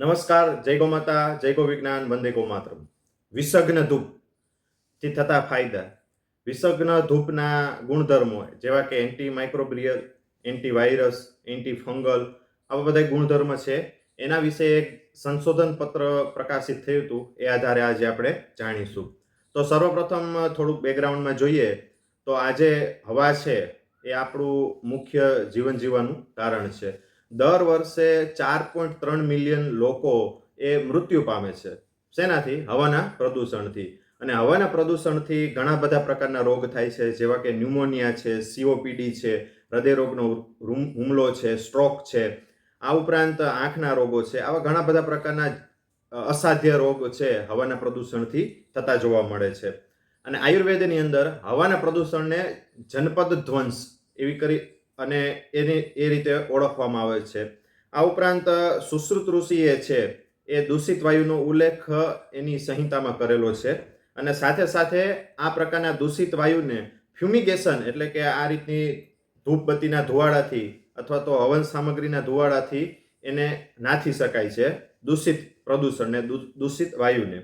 નમસ્કાર, જય ગો માતા, જય ગો વિજ્ઞાન, વંદે ગો માતરમ. વિસગ્ન ધૂપથી થતા ફાયદા. વિસગ્ન ધૂપના ગુણધર્મો જેવા કે anti microbial anti virus anti fungal આવા બધા ગુણધર્મ છે. એના વિશે એક સંશોધન પત્ર પ્રકાશિત થયું હતું, એ આધારે આજે આપણે જાણીશું. તો સર્વપ્રથમ થોડુંક બેકગ્રાઉન્ડમાં જોઈએ, તો આજે હવા છે, એ આપણું મુખ્ય જીવન જીવવાનું કારણ છે. દર વર્ષે ચાર પોઈન્ટ ત્રણ મિલિયન લોકો એ મૃત્યુ પામે છે. શેનાથી? હવાના પ્રદૂષણથી. અને હવાના પ્રદૂષણથી ઘણા બધા પ્રકારના રોગ થાય છે, જેવા કે ન્યુમોનિયા છે સીઓપીડી છે, હૃદયરોગનો હુમલો છે, સ્ટ્રોક છે. આ ઉપરાંત આંખના રોગો છે. આવા ઘણા બધા પ્રકારના અસાધ્ય રોગ છે હવાના પ્રદૂષણથી થતા જોવા મળે છે. અને આયુર્વેદની અંદર હવાના પ્રદૂષણને જનપદ ધ્વંસ એવી કરી અને એની એ રીતે ઓળખવામાં આવે છે. આ ઉપરાંત, સુશ્રુત ઋષિએ છે, એ દૂષિત વાયુનો ઉલ્લેખ એની સંહિતામાં કરેલો છે અને સાથે સાથે આ પ્રકારના દૂષિત વાયુને ફ્યુમિગેશન એટલે કે આ રીતની ધૂપબત્તીના ધુવાડાથી અથવા તો હવન સામગ્રીના ધુવાડાથી એને નાથી શકાય છે, દૂષિત પ્રદૂષણને દૂષિત વાયુને.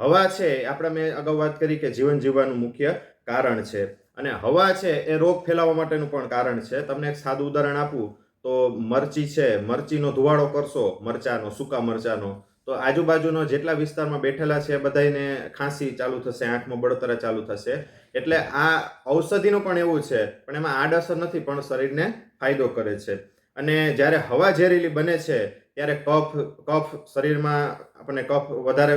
હવા છે આપણે મેં અગાઉ વાત કરી કે જીવન જીવવાનું મુખ્ય કારણ છે. અને હવા છે એ રોગ ફેલાવવા માટેનું પણ કારણ છે. તમને એક સાદું ઉદાહરણ આપું, તો મરચી છે, મરચીનો ધુવાડો કરશો, મરચાનો, સૂકા મરચાનો, તો આજુબાજુનો જેટલા વિસ્તારમાં બેઠેલા છે બધાને ખાંસી ચાલુ થશે, આંખમાં બળતરા ચાલુ થશે. એટલે આ ઔષધિનું પણ એવું છે, પણ એમાં આડઅસર નથી, પણ શરીરને ફાયદો કરે છે. અને જ્યારે હવા ઝેરીલી બને છે, ત્યારે કફ કફ શરીરમાં આપણને કફ વધારે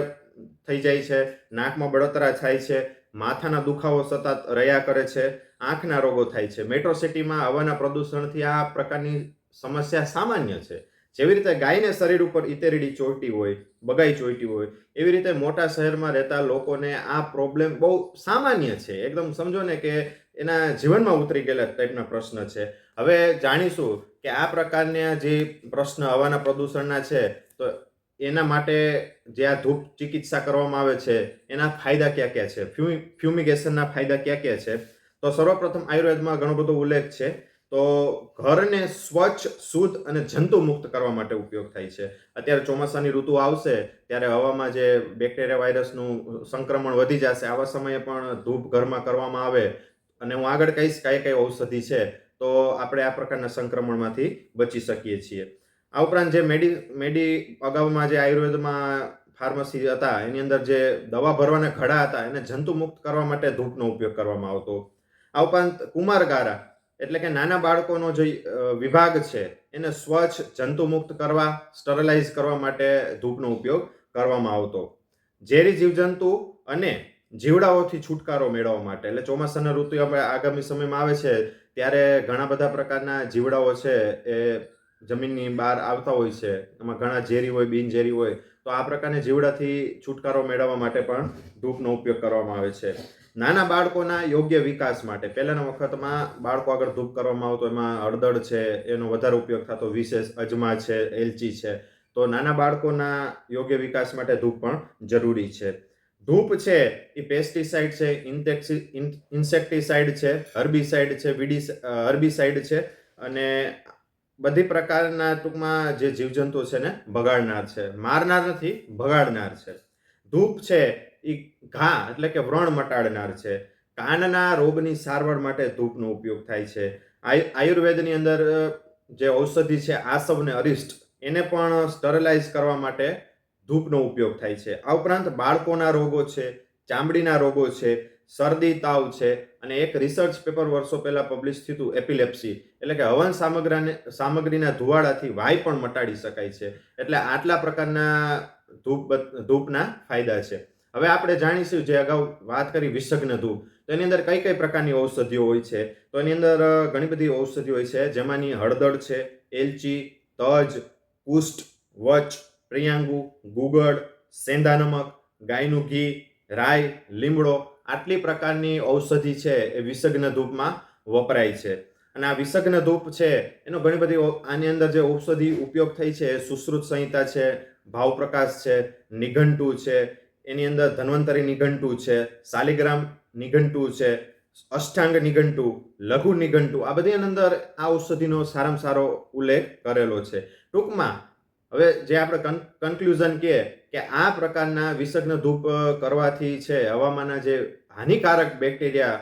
થઈ જાય છે, નાકમાં બળતરા થાય છે માથાના દુખાવો સતત રહ્યા કરે છે, આંખના રોગો થાય છે. મેટ્રો સિટીમાં હવાના પ્રદૂષણથી આ પ્રકારની સમસ્યા સામાન્ય છે. જેવી રીતે ગાયને શરીર ઉપર ઇતેરીડી ચોંટી હોય, બગાઈ ચોંટી હોય, એવી રીતે મોટા શહેરમાં રહેતા લોકોને આ પ્રોબ્લેમ બહુ સામાન્ય છે. એકદમ સમજો ને કે એના જીવનમાં ઉતરી ગયેલા ટાઈપના પ્રશ્ન છે. હવે જાણીશું કે આ પ્રકારના જે પ્રશ્ન હવાના પ્રદૂષણના છે, તો એના માટે જે આ ધૂપ ચિકિત્સા કરવામાં આવે છે, એના ફાયદા ક્યાં ક્યાં છે? ફ્યુમિગેશનના ફાયદા ક્યાં ક્યાં છે? તો સર્વપ્રથમ આયુર્વેદમાં ઘણો બધો ઉલ્લેખ છે. તો ઘરને સ્વચ્છ, શુદ્ધ અને જંતુ મુક્ત કરવા માટે ઉપયોગ થાય છે. અત્યારે ચોમાસાની ઋતુ આવશે, ત્યારે હવામાં જે બેક્ટેરિયા વાયરસનું સંક્રમણ વધી જશે, આવા સમયે પણ ધૂપ ઘરમાં કરવામાં આવે. અને હું આગળ કહીશ, કઈ કઈ ઔષધિ છે. તો આપણે આ પ્રકારના સંક્રમણમાંથી બચી શકીએ છીએ. આ ઉપરાંત જે મેડી મેડી અગાઉમાં જે આયુર્વેદમાં ફાર્મસી હતા, એની અંદર જે દવા ભરવાના ખડા હતા, એને જંતુ મુક્ત કરવા માટે ધૂપનો ઉપયોગ કરવામાં આવતો. આ ઉપરાંત કુમારગારા, એટલે કે નાના બાળકોનો જે વિભાગ છે, એને સ્વચ્છ જંતુ મુક્ત કરવા સ્ટરલાઇઝ કરવા માટે ધૂપનો ઉપયોગ કરવામાં આવતો. ઝેરી જીવજંતુ અને જીવડાઓથી છુટકારો મેળવવા માટે, એટલે ચોમાસાના ઋતુ આગામી સમયમાં આવે છે, ત્યારે ઘણા બધા પ્રકારના જીવડાઓ છે, એ જમીનની બહાર આવતા હોય છે, એમાં ઘણા ઝેરી હોય, બિનઝેરી હોય, તો આ પ્રકારની જીવડાથી છુટકારો મેળવવા માટે પણ ધૂપનો ઉપયોગ કરવામાં આવે છે. નાના બાળકોના યોગ્ય વિકાસ માટે, પહેલાના વખતમાં બાળકો આગળ ધૂપ કરવામાં આવતો, એમાં હળદર છે, એનો વધારે ઉપયોગ થતો, વિશેષ અજમા છે, એલચી છે, તો નાના બાળકોના યોગ્ય વિકાસ માટે ધૂપ પણ જરૂરી છે. ધૂપ છે, એ પેસ્ટિસાઇડ છે ઇન્સેક્ટિસાઇડ છે, હર્બિસાઇડ છે વિડી હર્બિસાઇડ છે, અને બધી પ્રકારના ટૂંકમાં જે જીવજંતુ છે ને બગાડનાર છે. મારનાર નથી બગાડનાર છે. ધૂપ છે એ ઘા એટલે કે વ્રણ મટાડનાર છે. કાનના રોગની સારવાર માટે ધૂપનો ઉપયોગ થાય છે. આયુ- આયુર્વેદની અંદર જે ઔષધિ છે આસવ ને અરિષ્ટ. એને પણ સ્ટરલાઇઝ કરવા માટે ધૂપનો ઉપયોગ થાય છે. આ ઉપરાંત બાળકોના રોગો છે, ચામડીના રોગો છે, શરદી, તાવ છે અને એક રિસર્ચ પેપર વર્ષો પહેલાં પબ્લિશ થયું એપિલેપ્સી એટલે કે હવન સામગ્રાને, સામગ્રીના ધુવાડાથી વાય પણ મટાડી શકાય છે. એટલે આટલા પ્રકારના ધૂપ ધૂપના ફાયદા છે. હવે આપણે જાણીશું જે અગાઉ વાત કરી વિષગ્ન ધૂપ. તો એની અંદર કઈ કઈ પ્રકારની ઔષધિઓ હોય છે? તો એની અંદર ઘણી બધી ઔષધિઓ હોય છે. જેમાંની હળદર છે, એલચી, તજ કુષ્ટ વચ, પ્રિયાંગુ, ગુગળ, સેંધા નમક, ગાયનું ઘી રાય લીમડો આટલી પ્રકારની ઔષધિ છે એ વિષગ્ન ધૂપમાં વપરાય છે. અને આ વિષગ્ન ધૂપ છે, એનો ઘણી બધી આની અંદર જે ઔષધિ ઉપયોગ થઈ છે, એ સુશ્રુત સંહિતા છે ભાવપ્રકાશ છે, નિઘંટુ છે, એની અંદર ધન્વંતરી નિઘંટુ છે શાલિગ્રામ નિઘંટુ છે, અષ્ટાંગ નિઘંટુ, લઘુ નિઘંટુ, આ બધી અંદર આ ઔષધિનો સારામાં સારો ઉલ્લેખ કરેલો છે. ટૂંકમાં, હવે જે આપણે કન્ક્લુઝન કહીએ કે આ પ્રકારના વિસર્ગન ધૂપ કરવાથી છે હવામાના જે હાનિકારક બેક્ટેરિયા,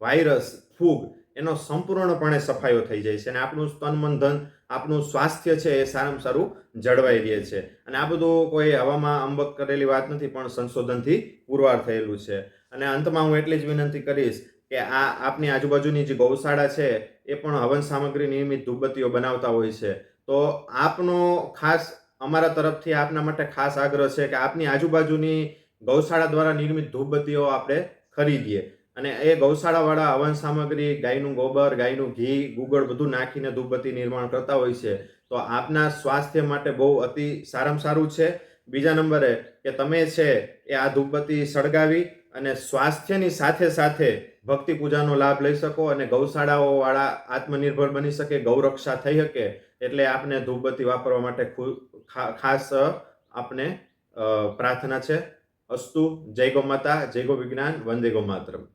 વાયરસ, ફૂગ, એનો સંપૂર્ણપણે સફાયો થઈ જાય છે. અને આપણું સ્તન મન ધન આપણું સ્વાસ્થ્ય છે એ સારામાં સારું જળવાઈ રહે છે. અને આ બધું કોઈ હવામાં અંબક કરેલી વાત નથી, પણ સંશોધનથી પુરવાર થયેલું છે. અને અંતમાં હું એટલી જ વિનંતી કરીશ કે આ આપની આજુબાજુની જે ગૌશાળા છે એ પણ હવન સામગ્રી નિયમિત ધૂપબત્તીઓ બનાવતા હોય છે. તો આપનો ખાસ અમારા તરફથી આપના માટે ખાસ આગ્રહ છે કે આપની આજુબાજુની ગૌશાળા દ્વારા નિર્મિત ધૂપબત્તીઓ આપણે ખરીદીએ. અને એ ગૌશાળાવાળા હવન સામગ્રી, ગાયનું ગોબર, ગાયનું ઘી, ગુગળ બધું નાખીને ધૂપબત્તી નિર્માણ કરતા હોય છે. તો આપના સ્વાસ્થ્ય માટે બહુ અતિ સારામાં સારું છે. બીજા નંબરે કે તમે છે એ આ ધૂપબત્તી સળગાવી અને સ્વાસ્થ્યની સાથે સાથે ભક્તિ પૂજાનો લાભ લઈ શકો અને ગૌશાળાઓ વાળા આત્મનિર્ભર બની શકે, ગૌરક્ષા થઈ શકે, એટલે આપને ધૂપબત્તી વાપરવા માટે ખાસ આપને પ્રાર્થના છે. અસ્તુ, જય ગો માતા, જય ગો વિજ્ઞાન, વંદે ગો માતરમ.